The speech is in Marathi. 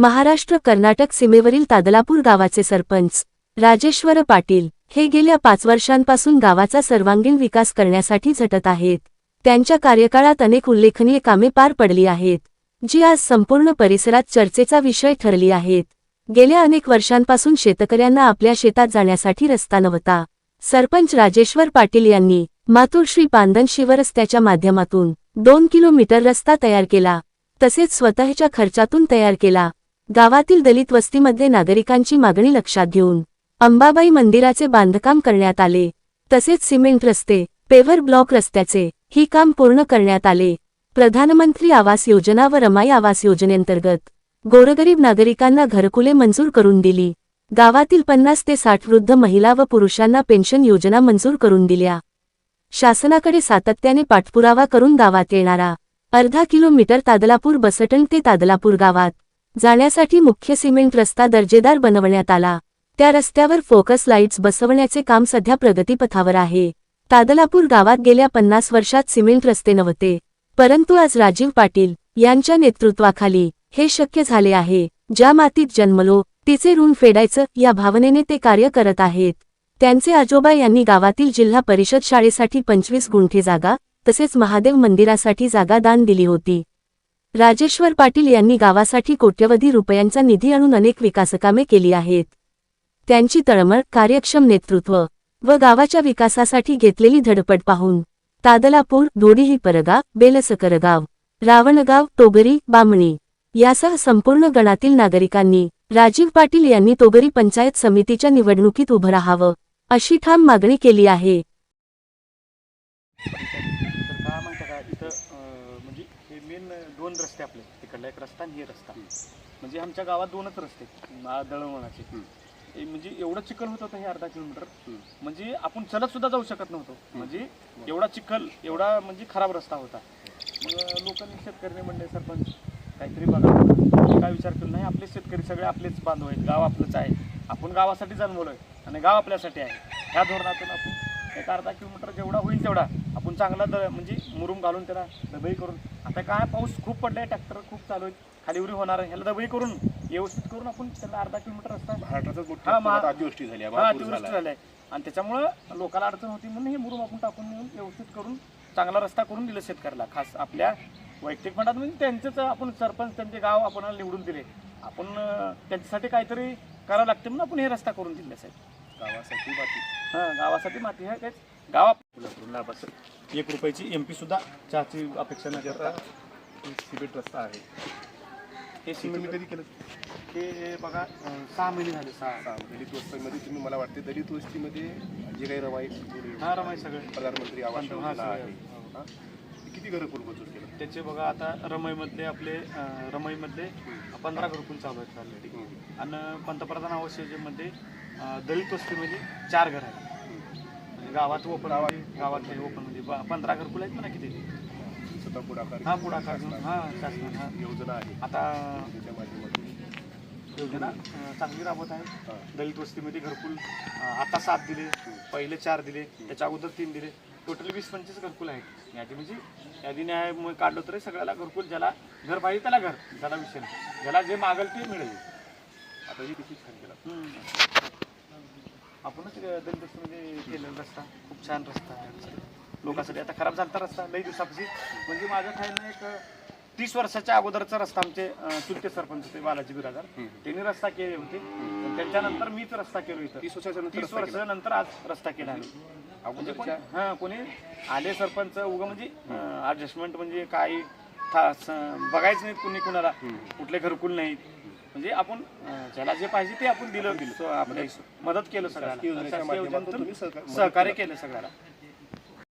महाराष्ट्र कर्नाटक सीमेवरील तादलापूर गावाचे सरपंच राजेश्वर पाटील हे गेल्या पाच वर्षांपासून गावाचा सर्वांगीण विकास करण्यासाठी झटत आहेत. त्यांच्या कार्यकाळात अनेक उल्लेखनीय कामे पार पडली आहेत जी आज संपूर्ण परिसरात चर्चेचा विषय ठरली आहेत. गेल्या अनेक वर्षांपासून शेतकऱ्यांना आपल्या शेतात जाण्यासाठी रस्ता नव्हता. सरपंच राजेश्वर पाटील यांनी मातूर श्री पांदन शिवरस्त्याच्या माध्यमातून दोन किलोमीटर रस्ता तयार केला तसेच स्वतःच्या खर्चातून तयार केला. गावातील दलित वस्तीमध्ये नागरिकांची मागणी लक्षात घेऊन अंबाबाई मंदिराचे बांधकाम करण्यात आले. तसेच सिमेंट रस्ते पेव्हर ब्लॉक रस्त्याचे ही काम पूर्ण करण्यात आले. प्रधानमंत्री आवास योजना व रमाई आवास योजनेअंतर्गत गोरगरीब नागरिकांना घरकुले मंजूर करून दिली. गावातील पन्नास ते साठ वृद्ध महिला व पुरुषांना पेन्शन योजना मंजूर करून दिल्या. शासनाकडे सातत्याने पाठपुरावा करून गावात येणारा अर्धा किलोमीटर तादलापूर बसटण ते तादलापूर गावात जाण्यासाठी मुख्य सिमेंट रस्ता दर्जेदार बनवण्यात आला. त्या रस्त्यावर फोकस लाईट्स बसवण्याचे काम सध्या प्रगतीपथावर आहे. तादलापूर गावात गेल्या पन्नास वर्षात सिमेंट रस्ते नव्हते. परंतु आज राजीव पाटील यांच्या नेतृत्वाखाली हे शक्य झाले आहे. ज्या मातीत जन्मलो तिचे ऋण फेडायचं या भावनेने ते कार्य करत आहेत. त्यांचे आजोबा यांनी गावातील जिल्हा परिषद शाळेसाठी पंचवीस गुंठे जागा तसेच महादेव मंदिरासाठी जागा दान दिली होती. राजेश्वर पाटील यांनी गावासाठी कोट्यवधी रुपयांचा निधी आणून अनेक विकासकामे केली आहेत. त्यांची तळमळ कार्यक्षम नेतृत्व व गावाच्या विकासासाठी घेतलेली धडपड पाहून तादलापूर धोडीही परगा बेलसकरगाव रावणगाव टोगरी बामणी यासह संपूर्ण गणातील नागरिकांनी राजीव पाटील यांनी तोगरी पंचायत समितीच्या निवडणुकीत उभं राहावं अशी ठाम मागणी केली आहे तर काय म्हणतं का इथं अं, म्हणजे हे मेन दोन रस्ते आपले तिकडला एक रस्ता आणि हे रस्ता. म्हणजे आमच्या गावात दोनच रस्ते दळणवळणाचे हे म्हणजे एवढं चिखल होत होतं हे अर्धा किलोमीटर. म्हणजे आपण चलत सुद्धा जाऊ शकत नव्हतो. म्हणजे एवढा चिखल एवढा म्हणजे खराब रस्ता होता. मग लोकांनी शेतकऱ्यांनी म्हणले सरपंच काहीतरी बघा. मी काय विचार केला नाही आपले शेतकरी सगळे आपलेच बांधव आहेत. गाव आपलंच आहे. आपण गावासाठी जन्मलोय आणि गाव आपल्यासाठी आहे. ह्या धोरणातून आपण एक अर्धा किलोमीटर जेवढा होईल तेवढा. आपण चांगला द म्हणजे मुरुम घालून त्याला दबई करून. आता काय पाऊस खूप पडलाय ट्रॅक्टर खूप चालू आहेत. खाली उरी होणार आहे. ह्याला दबई करून व्यवस्थित करून आपण त्याला अर्धा किलोमीटर रस्ता महाराष्ट्राचा मोठा महा- अतिवृष्टी झाली आहे, हा अतिवृष्टी झालाय. झालाय आणि त्याच्यामुळं लोकांना अडचण होती म्हणून हे मुरुम आपण टाकून नेऊन व्यवस्थित करून चांगला रस्ता करून दिला शेतकऱ्याला. खास आपल्या वैयक्तिक फंडात म्हणजे त्यांचंच आपण सरपंच त्यांचे गाव आपणाला निवडून दिले. आपण अं, त्यांच्यासाठी काहीतरी करावं लागते म्हणून आपण हे रस्ता करून दिले साहेब. गावासाठी बाकी हां गावासाठी माती आहे तेच. गाव एक रुपयाची एम पी सुद्धा चहाची अपेक्षा न करता सिमेंट रस्ता आहे. हे सिमेंट कधी केलं? हे बघा सहा महिने झाले सहा. हा, दलित वस्तीमध्ये तुम्ही मला वाटते दलित वस्तीमध्ये जे काही रमाई हा रमाई सगळे. प्रधानमंत्री आवास योजना. आहे? ते किती घरं कुल मंजूर केलं? त्याचे बघा आता रमईमधले आपले अं, रमईमधले पंधरा घरकुल चालू आहेत ऑलरेडी आणि पंतप्रधान आवास योजनेमध्ये दलित वस्तीमध्ये चार घर आहेत. गावात ओपन गावात ओपनमध्ये ब- पंधरा घरकुल आहेत ना किती? स्वतः पुढाकार हा पुढाकार हा शासन हा योजना आहे. आता त्याच्या माध्यमातून. योजना चांगली राबवत आहे. दलित वस्तीमध्ये घरकुल आता सात दिले पहिले चार दिले त्याच्या अगोदर तीन दिले. टोटल वीस पंचवीस घरकुल आहेत. यादी म्हणजे यादी न्याय काढलं तरी सगळ्याला घरकुल ज्याला घर पाहिजे त्याला घर. त्याला विषय ज्याला जे मागल ते मिळेल. आता ही किती छान केला. आपणच दलित वस्तीमध्ये केलेला रस्ता. खूप छान रस्ता आहे लोकांसाठी आता खराब झालता रस्ता लई दिवसापासून म्हणजे माझ्या ठाईनं एक तीस वर्षाच्या अगोदरचा रस्ता आमचे अं, चुलते सरपंच होते बालाजी बिरादार. त्यांनी रस्ता केले होते. पण त्यांच्यानंतर मीच रस्ता केलो इथं. तीस वर्षाच्या नंतर तीस रस्ता केला. वर्षानंतर आज रस्ता केला आम्ही. म्हणजे कोण- अगोदरच्या हा कोणी आले सरपंच उगा म्हणजे ऍडजस्टमेंट म्हणजे काही था- स- बघायचं नाही कुणी कुणाला. कुठले घरकुल नाहीत. म्हणजे आपण ज्याला जे पाहिजे ते आपण दिलं दिलं. आपल्या मदत केलं सगळ्याला. मदत सहकार्य केलं. केलं. सगळ्याला.